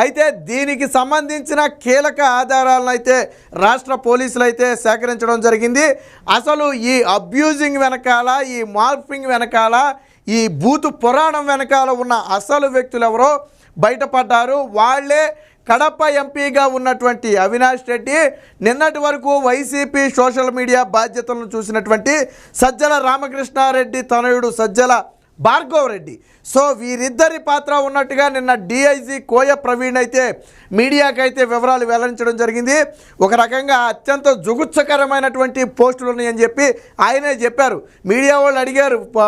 అయితే దీనికి సంబంధించిన కీలక ఆధారాలను అయితే రాష్ట్ర పోలీసులు అయితే సేకరించడం జరిగింది. అసలు ఈ అబ్యూజింగ్ వెనకాల ఈ మార్పింగ్ వెనకాల ఈ బూతు పురాణం వెనకాల ఉన్న అసలు వ్యక్తులు ఎవరో బయటపడ్డారు. వాళ్ళే కడప ఎంపీగా ఉన్నటువంటి అవినాష్ రెడ్డి నిన్నటి వరకు వైసీపీ సోషల్ మీడియా బాధ్యతలను చూసినటువంటి సజ్జల రామకృష్ణారెడ్డి తనయుడు సజ్జల భార్గవ్ రెడ్డి సో వీరిద్దరి పాత్ర ఉన్నట్టుగా నిన్న డిఐజీ కోయ ప్రవీణ్ అయితే మీడియాకైతే వివరాలు వెల్లడించడం జరిగింది. ఒక రకంగా అత్యంత జుగుత్సకరమైనటువంటి పోస్టులు ఉన్నాయని చెప్పి ఆయనే చెప్పారు. మీడియా వాళ్ళు అడిగారు "ప-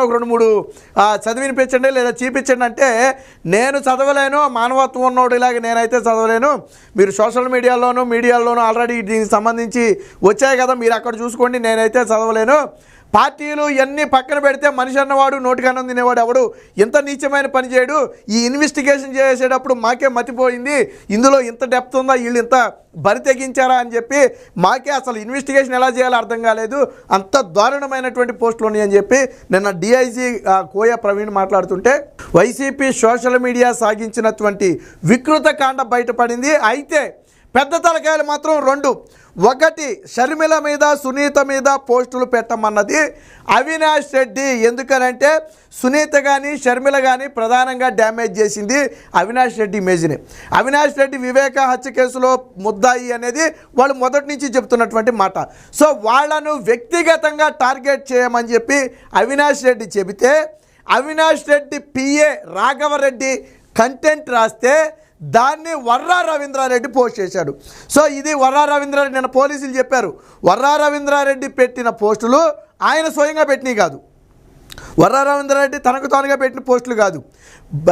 ఒక రెండు మూడు చదివినిపించండి లేదా చూపించండి అంటే నేను చదవలేను మానవత్వం ఉన్నోడు ఇలాగ నేనైతే చదవలేను. మీరు సోషల్ మీడియాలోనూ మీడియాలోనూ ఆల్రెడీ దీనికి సంబంధించి వచ్చాయి కదా మీరు అక్కడ చూసుకోండి నేనైతే చదవలేను. పార్టీలు ఇవన్నీ పక్కన పెడితే మనిషి అన్నవాడు నోటికన్నం తినేవాడు ఎవడు? ఇంత నీచమైన పని చేయడు? ఈ ఇన్వెస్టిగేషన్ చేసేటప్పుడు మాకే మతిపోయింది. ఇందులో ఇంత డెప్త్ ఉందా? వీళ్ళు ఇంత బరి తెగించారా అని చెప్పి మాకే అసలు ఇన్వెస్టిగేషన్ ఎలా చేయాలో అర్థం కాలేదు. అంత దారుణమైనటువంటి పోస్టులు ఉన్నాయని చెప్పి నిన్న డిఐజీ కోయ ప్రవీణ్ మాట్లాడుతుంటే వైసీపీ సోషల్ మీడియా సాగించినటువంటి వికృత కాండ బయటపడింది. అయితే పెద్ద తలకాయలు మాత్రం రెండు. ఒకటి షర్మిల మీద సునీత మీద పోస్టులు పెట్టమన్నది అవినాష్ రెడ్డి. ఎందుకనంటే సునీత కానీ షర్మిల కానీ ప్రధానంగా డ్యామేజ్ చేసింది అవినాష్ రెడ్డి ఇమేజ్ని. అవినాష్ రెడ్డి వివేక హత్య కేసులో ముద్దాయి అనేది వాళ్ళు మొదటి నుంచి చెప్తున్నటువంటి మాట. సో వాళ్ళను వ్యక్తిగతంగా టార్గెట్ చేయమని చెప్పి అవినాష్ రెడ్డి చెబితే అవినాష్ రెడ్డి పిఏ రాఘవరెడ్డి కంటెంట్ రాస్తే దాన్ని వర్రా రవీంద్రారెడ్డి పోస్ట్ చేశాడు. సో ఇది వర్రా రవీంద్రారెడ్డి నిన్న పోలీసులు చెప్పారు. వర్రా రవీంద్రారెడ్డి పెట్టిన పోస్టులు ఆయన స్వయంగా పెట్టినవి కాదు. వర్రా రవీంద్రారెడ్డి తనకు తానుగా పెట్టిన పోస్టులు కాదు.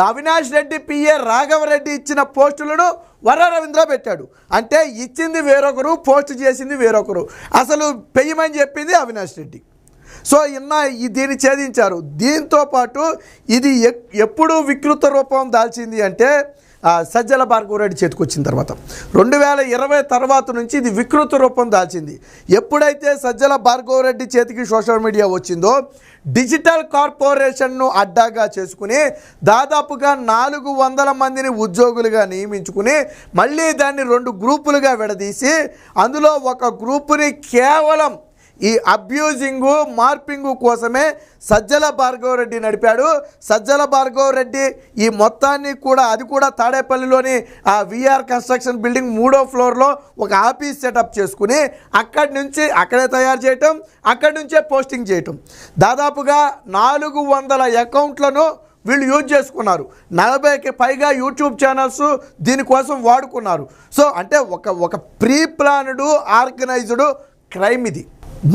అవినాష్ రెడ్డి పిఏ రాఘవరెడ్డి ఇచ్చిన పోస్టులను వర్రా రవీంద్ర పెట్టాడు. అంటే ఇచ్చింది వేరొకరు పోస్ట్ చేసింది వేరొకరు. అసలు పెయ్యమని చెప్పింది అవినాష్ రెడ్డి. సో ఇన్న ఈ దీన్ని ఛేదించారు. దీంతో పాటు ఇది ఎక్- ఎప్పుడు వికృత రూపం దాల్చింది అంటే సజ్జల భార్గవరెడ్డి చేతికొచ్చిన తర్వాత. రెండు వేల ఇరవై తర్వాత నుంచి ఇది వికృత రూపం దాల్చింది. ఎప్పుడైతే సజ్జల భార్గవరెడ్డి చేతికి సోషల్ మీడియా వచ్చిందో డిజిటల్ కార్పొరేషన్ను అడ్డాగా చేసుకుని దాదాపుగా నాలుగు వందల మందిని ఉద్యోగులుగా నియమించుకుని మళ్ళీ దాన్ని రెండు గ్రూపులుగా విడదీసి అందులో ఒక గ్రూపుని కేవలం ఈ అబ్యూజింగు మార్పింగు కోసమే సజ్జల భార్గవరెడ్డి నడిపాడు. సజ్జల భార్గవరెడ్డి ఈ మొత్తాన్ని కూడా అది కూడా తాడేపల్లిలోని ఆ విఆర్ కన్స్ట్రక్షన్ బిల్డింగ్ మూడో ఫ్లోర్లో ఒక ఆఫీస్ సెటప్ చేసుకుని అక్కడి నుంచి అక్కడే తయారు చేయటం అక్కడి నుంచే పోస్టింగ్ చేయటం. దాదాపుగా నాలుగు వందల అకౌంట్లను వీళ్ళు యూజ్ చేసుకున్నారు. నలభైకి పైగా యూట్యూబ్ ఛానల్స్ దీనికోసం వాడుకున్నారు. సో అంటే ఒక ఒక ప్రీ ప్లాన్డ్ ఆర్గనైజ్డ్ క్రైమ్ ఇది.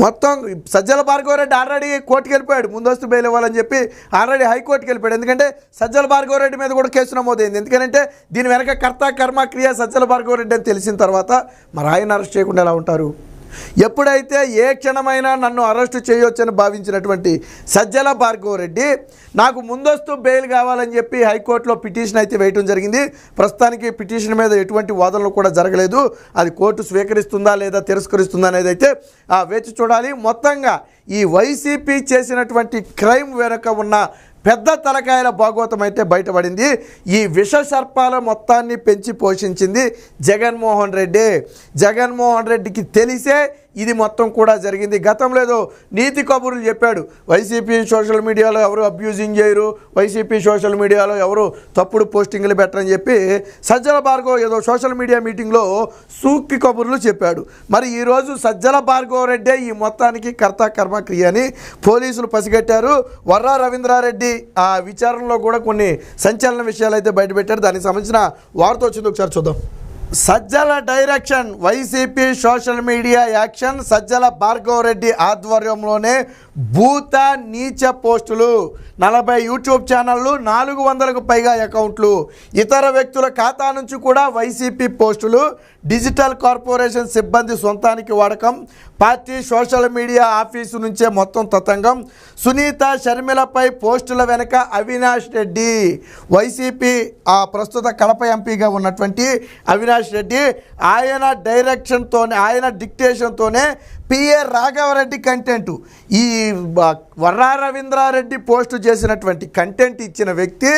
మొత్తం సజ్జల భార్గవరెడ్డి ఆల్రెడీ కోర్టుకు వెళ్ళిపోయాడు. ముందస్తు బెయిల్ ఇవ్వాలని చెప్పి ఆల్రెడీ హైకోర్టుకి వెళ్ళిపోయాడు. ఎందుకంటే సజ్జల భార్గవరెడ్డి మీద కూడా కేసు నమోదైంది. ఎందుకంటే దీని వెనక కర్త కర్మ క్రియ సజ్జల భార్గవరెడ్డి అని తెలిసిన తర్వాత మరి ఆయన అరెస్ట్ చేయకుండా ఎలా ఉంటారు? ఎప్పుడైతే ఏ క్షణమైనా నన్ను అరెస్టు చేయొచ్చని భావించినటువంటి సజ్జల భార్గవ రెడ్డి నాకు ముందస్తు బెయిల్ కావాలని చెప్పి హైకోర్టులో పిటిషన్ అయితే వేయటం జరిగింది. ప్రస్తుతానికి పిటిషన్ మీద ఎటువంటి వాదనలు కూడా జరగలేదు. అది కోర్టు స్వీకరిస్తుందా లేదా తిరస్కరిస్తుందా అనేది అయితే ఆ, వేచి చూడాలి. మొత్తంగా ఈ వైసీపీ చేసినటువంటి క్రైమ్ వెనుక ఉన్న పెద్ద తలకాయల భాగవతం అయితే బయటపడింది. ఈ విష సర్పాల మొత్తాన్ని పెంచి పోషించింది జగన్మోహన్ రెడ్డి. జగన్మోహన్ రెడ్డికి తెలిసే ఇది మొత్తం కూడా జరిగింది. గతంలో ఏదో నీతి కబుర్లు చెప్పాడు. వైసీపీ సోషల్ మీడియాలో ఎవరు అబ్యూజింగ్ చేయరు. వైసీపీ సోషల్ మీడియాలో ఎవరు తప్పుడు పోస్టింగ్లు పెట్టరని చెప్పి సజ్జల భార్గవ్ ఏదో సోషల్ మీడియా మీటింగ్లో సూక్కి కబుర్లు చెప్పాడు. మరి ఈరోజు సజ్జల భార్గవ రెడ్డే ఈ మొత్తానికి కర్త కర్మక్రియ అని పోలీసులు పసిగట్టారు. వర్రా రవీంద్రారెడ్డి ఆ విచారణలో కూడా కొన్ని సంచలన విషయాలు అయితే బయటపెట్టారు. దానికి సంబంధించిన వార్త వచ్చింది. ఒకసారి చూద్దాం. Sajjala direction YCP social media action Sajjala Bhargava Reddy ఆధ్వర్యంలోనే భూత నీచ పోస్టులు. నలభై యూట్యూబ్ ఛానళ్ళు నాలుగు వందలకు పైగా అకౌంట్లు. ఇతర వ్యక్తుల ఖాతా నుంచి కూడా వైసీపీ పోస్టులు. డిజిటల్ కార్పొరేషన్ సిబ్బంది సొంతానికి వాడకం. పార్టీ సోషల్ మీడియా ఆఫీసు నుంచే మొత్తం తతంగం. సునీత షర్మిలపై పోస్టుల వెనుక అవినాష్ రెడ్డి. వైసీపీ ఆ ప్రస్తుత కడప ఎంపీగా ఉన్నటువంటి అవినాష్ రెడ్డి. ఆయన డైరెక్షన్తోనే ఆయన డిక్టేషన్తోనే పిఏ రాఘవరెడ్డి కంటెంట్ ఈ బ- వర్రా రవీంద్రారెడ్డి పోస్టు చేసినటువంటి కంటెంట్ ఇచ్చిన వ్యక్తి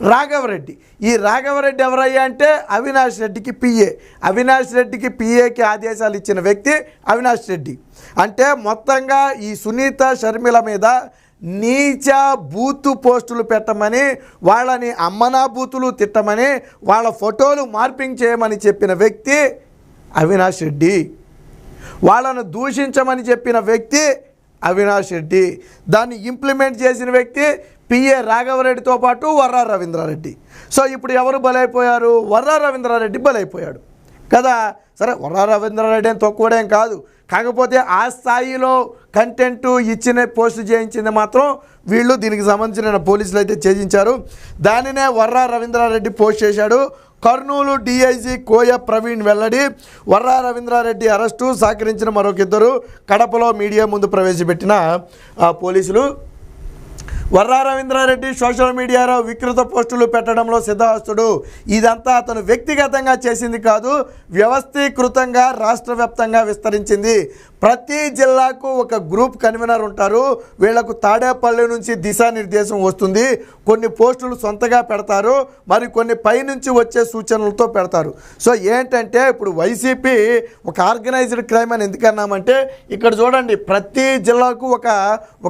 రాఘవరెడ్డి. ఈ రాఘవరెడ్డి ఎవరయ్యా అంటే అవినాష్ రెడ్డికి పిఏ అవినాష్ రెడ్డికి పిఏకి ఆదేశాలు ఇచ్చిన వ్యక్తి అవినాష్ రెడ్డి. అంటే మొత్తంగా ఈ సునీత షర్మిల మీద నీచ బూతు పోస్టులు పెట్టమని వాళ్ళని అమ్మనా బూతులు తిట్టమని వాళ్ళ ఫోటోలు మార్పింగ్ చేయమని చెప్పిన వ్యక్తి అవినాష్ రెడ్డి. వాళ్ళను దూషించమని చెప్పిన వ్యక్తి అవినాష్ రెడ్డి. దాన్ని ఇంప్లిమెంట్ చేసిన వ్యక్తి పిఏ రాఘవరెడ్డితో పాటు వర్రా రవీంద్రారెడ్డి. సో ఇప్పుడు ఎవరు బలైపోయారు? వర్రా రవీంద్రారెడ్డి బలైపోయాడు. కదా? సరే వర్రా రవీంద్రారెడ్డి అని తక్కువడేం కాదు. కాకపోతే ఆ స్థాయిలో కంటెంట్ ఇచ్చిన పోస్ట్ చేయించింది మాత్రం వీళ్ళు దీనికి సంబంధించిన పోలీసులు అయితే ఛేదించారు. దానినే వర్రా రవీంద్రారెడ్డి పోస్ట్ చేశాడు. కర్నూలు డీఐజీ కోయ ప్రవీణ్ వెల్లడి వర్రా రవీంద్రారెడ్డి అరెస్టు సహకరించిన మరొక ఇద్దరు కడపలో మీడియా ముందు ప్రవేశపెట్టిన ఆ, పోలీసులు. వర్రా రవీంద్రారెడ్డి సోషల్ మీడియాలో వికృత పోస్టులు పెట్టడంలో సిద్ధహస్తుడు. ఇదంతా అతను వ్యక్తిగతంగా చేసింది కాదు వ్యవస్థీకృతంగా రాష్ట్ర వ్యాప్తంగా విస్తరించింది. ప్రతి జిల్లాకు ఒక గ్రూప్ కన్వీనర్ ఉంటారు. వీళ్ళకు తాడేపల్లి నుంచి దిశానిర్దేశం వస్తుంది. కొన్ని పోస్టులు సొంతగా పెడతారు. మరి కొన్ని పైనుంచి వచ్చే సూచనలతో పెడతారు. సో ఏంటంటే ఇప్పుడు వైసీపీ ఒక ఆర్గనైజ్డ్ క్రైమ్ అని ఎందుకన్నామంటే ఇక్కడ చూడండి ప్రతి జిల్లాకు ఒక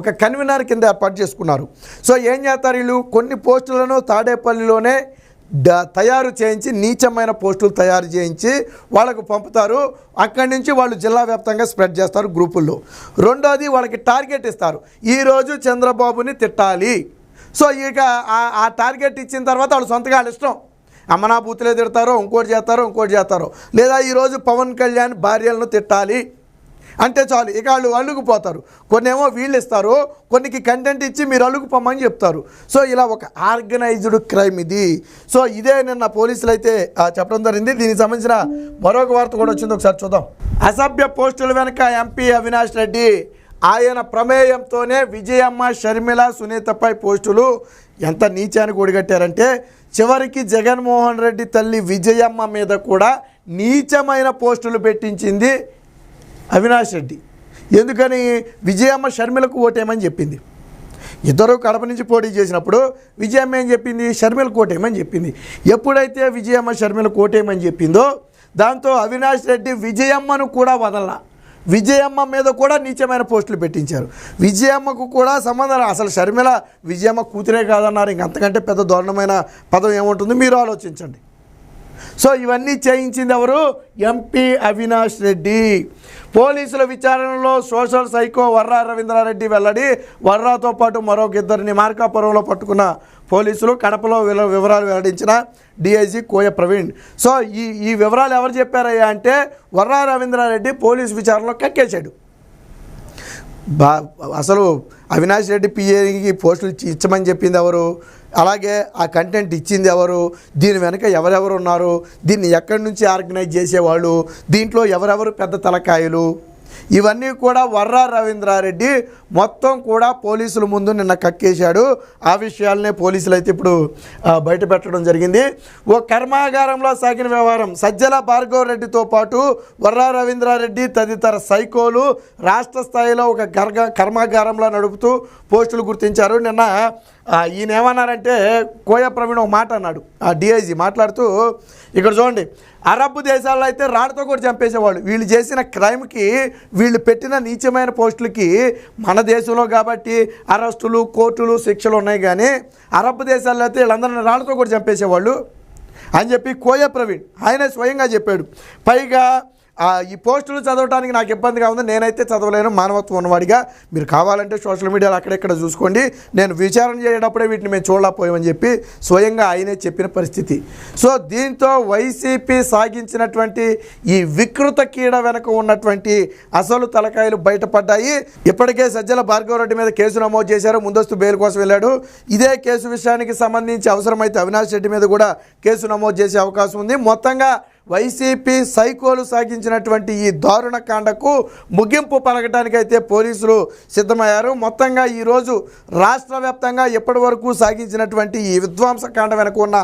ఒక కన్వీనర్ కింద ఏర్పాటు చేసుకున్నారు. సో ఏం చేస్తారు వీళ్ళు? కొన్ని పోస్టులను తాడేపల్లిలోనే తయారు చేయించి నీచమైన పోస్టులు తయారు చేయించి వాళ్ళకు పంపుతారు. అక్కడి నుంచి వాళ్ళు జిల్లా వ్యాప్తంగా స్ప్రెడ్ చేస్తారు గ్రూపుల్లో. రెండోది వాళ్ళకి టార్గెట్ ఇస్తారు. ఈరోజు చంద్రబాబుని తిట్టాలి. సో ఇక ఆ- ఆ టార్గెట్ ఇచ్చిన తర్వాత వాళ్ళు సొంతగా వాళ్ళ ఇష్టం. అమ్మనా బూతులే తిడతారో ఇంకోటి చేస్తారో ఇంకోటి చేస్తారో. లేదా ఈరోజు పవన్ కళ్యాణ్ భార్యలను తిట్టాలి. అంటే చాలు ఇక వాళ్ళు కొన్ని కొన్నేమో వీళ్ళు ఇస్తారు కొన్నికి కంటెంట్ ఇచ్చి మీరు అల్లుకుపోమని చెప్తారు. సో ఇలా ఒక ఆర్గనైజ్డ్ క్రైమ్ ఇది. సో ఇదే నిన్న పోలీసులు అయితే ఆ, చెప్పడం జరిగింది. దీనికి సంబంధించిన మరొక వార్త కూడా వచ్చింది. ఒకసారి చూద్దాం. అసభ్య పోస్టుల వెనుక ఎంపీ అవినాష్ రెడ్డి ఆయన ప్రమేయంతోనే విజయమ్మ షర్మిల సునీతపై పోస్టులు ఎంత నీచానికి ఒడిగట్టారంటే చివరికి జగన్మోహన్ రెడ్డి తల్లి విజయమ్మ మీద కూడా నీచమైన పోస్టులు పెట్టించింది అవినాష్ రెడ్డి. ఎందుకని? విజయమ్మ షర్మిలకు ఓటేయమని చెప్పింది. ఇద్దరు కడప నుంచి పోటీ చేసినప్పుడు విజయమ్మ ఏం చెప్పింది? షర్మిలకు ఓటేయమని చెప్పింది. ఎప్పుడైతే విజయమ్మ షర్మిలకు ఓటేయమని చెప్పిందో దాంతో అవినాష్ రెడ్డి విజయమ్మను కూడా వదల విజయమ్మ మీద కూడా నీచమైన పోస్టులు పెట్టించారు. విజయమ్మకు కూడా సంబంధం అసలు షర్మిల విజయమ్మ కూతురే కాదన్నారు. ఇంకంతకంటే పెద్ద దారుణమైన పదం ఏముంటుంది? మీరు ఆలోచించండి. సో ఇవన్నీ చేయించింది ఎవరు? ఎంపీ అవినాష్ రెడ్డి పోలీసుల విచారణలో సోషల్ సైకో వర్రా రవీంద్రారెడ్డి వెల్లడి. వర్రాతో పాటు మరొక ఇద్దరిని మార్కాపురంలో పట్టుకున్న పోలీసులు కడపలో వివరాలు వెల్లడించిన డిఐజీ కోయ ప్రవీణ్. సో ఈ ఈ వివరాలు ఎవరు చెప్పారయ్యా అంటే వర్రా రవీంద్రారెడ్డి పోలీసు విచారణలో కక్కేశాడు. బా అసలు అవినాష్ రెడ్డి పిఏకి పోస్టులు ఇచ్చమని చెప్పింది ఎవరు? అలాగే ఆ కంటెంట్ ఇచ్చింది ఎవరు? దీని వెనక ఎవరెవరు ఉన్నారు? దీన్ని ఎక్కడి నుంచి ఆర్గనైజ్ చేసేవాళ్ళు? దీంట్లో ఎవరెవరు పెద్ద తలకాయలు? ఇవన్నీ కూడా వర్రా రవీంద్రారెడ్డి మొత్తం కూడా పోలీసుల ముందు నిన్న కక్కేశాడు. ఆ విషయాలనే పోలీసులు అయితే ఇప్పుడు బయటపెట్టడం బయట పెట్టడం జరిగింది. ఓ కర్మాగారంలో సాగిన వ్యవహారం. సజ్జల భార్గవ రెడ్డితో పాటు వర్రా రవీంద్రారెడ్డి తదితర సైకోలు రాష్ట్ర స్థాయిలో ఒక కర్గ కర్మాగారంలో నడుపుతూ పోస్టులు గుర్తించారు. నిన్న ఈయన ఏమన్నారంటే కోయ ప్రవీణ్ ఒక మాట అన్నాడు. ఆ డిఐజీ మాట్లాడుతూ ఇక్కడ చూడండి అరబ్ దేశాల్లో అయితే రాణితో కూడా చంపేసేవాళ్ళు. వీళ్ళు చేసిన క్రైమ్కి వీళ్ళు పెట్టిన నీచమైన పోస్టులకి మన దేశంలో కాబట్టి అరెస్టులు కోర్టులు శిక్షలు ఉన్నాయి కానీ అరబ్ దేశాల్లో అయితే వీళ్ళందరినీ రాళ్ళతో కూడా చంపేసేవాళ్ళు. అని చెప్పి కోయ ప్రవీణ్ ఆయనే స్వయంగా చెప్పాడు. పైగా ఈ పోస్టులు చదవడానికి నాకు ఇబ్బందిగా ఉంది. నేనైతే చదవలేను. మానవత్వం ఉన్నవాడిగా. మీరు కావాలంటే సోషల్ మీడియాలో అక్కడెక్కడ చూసుకోండి. నేను విచారణ చేయడప్పుడే వీటిని మేము చూడలేకపోయామని చెప్పి స్వయంగా ఆయనే చెప్పిన పరిస్థితి. సో దీంతో వైసీపీ సాగించినటువంటి ఈ వికృత కీడ వెనక ఉన్నటువంటి అసలు తలకాయలు బయటపడ్డాయి. ఇప్పటికే సజ్జల భార్గవరెడ్డి మీద కేసు నమోదు చేశారు. ముందస్తు బెయిల్ కోసం వెళ్ళాడు. ఇదే కేసు విషయానికి సంబంధించి అవసరమైతే అవినాష్ రెడ్డి మీద కూడా కేసు నమోదు చేసే అవకాశం ఉంది. మొత్తంగా వైసీపీ సైకోలు సాగించినటువంటి ఈ దారుణ కాండకు ముగింపు పలకటానికైతే పోలీసులు సిద్ధమయ్యారు. మొత్తంగా ఈరోజు రాష్ట్ర వ్యాప్తంగా ఇప్పటి వరకు సాగించినటువంటి ఈ విధ్వంస కాండ వెనక ఉన్న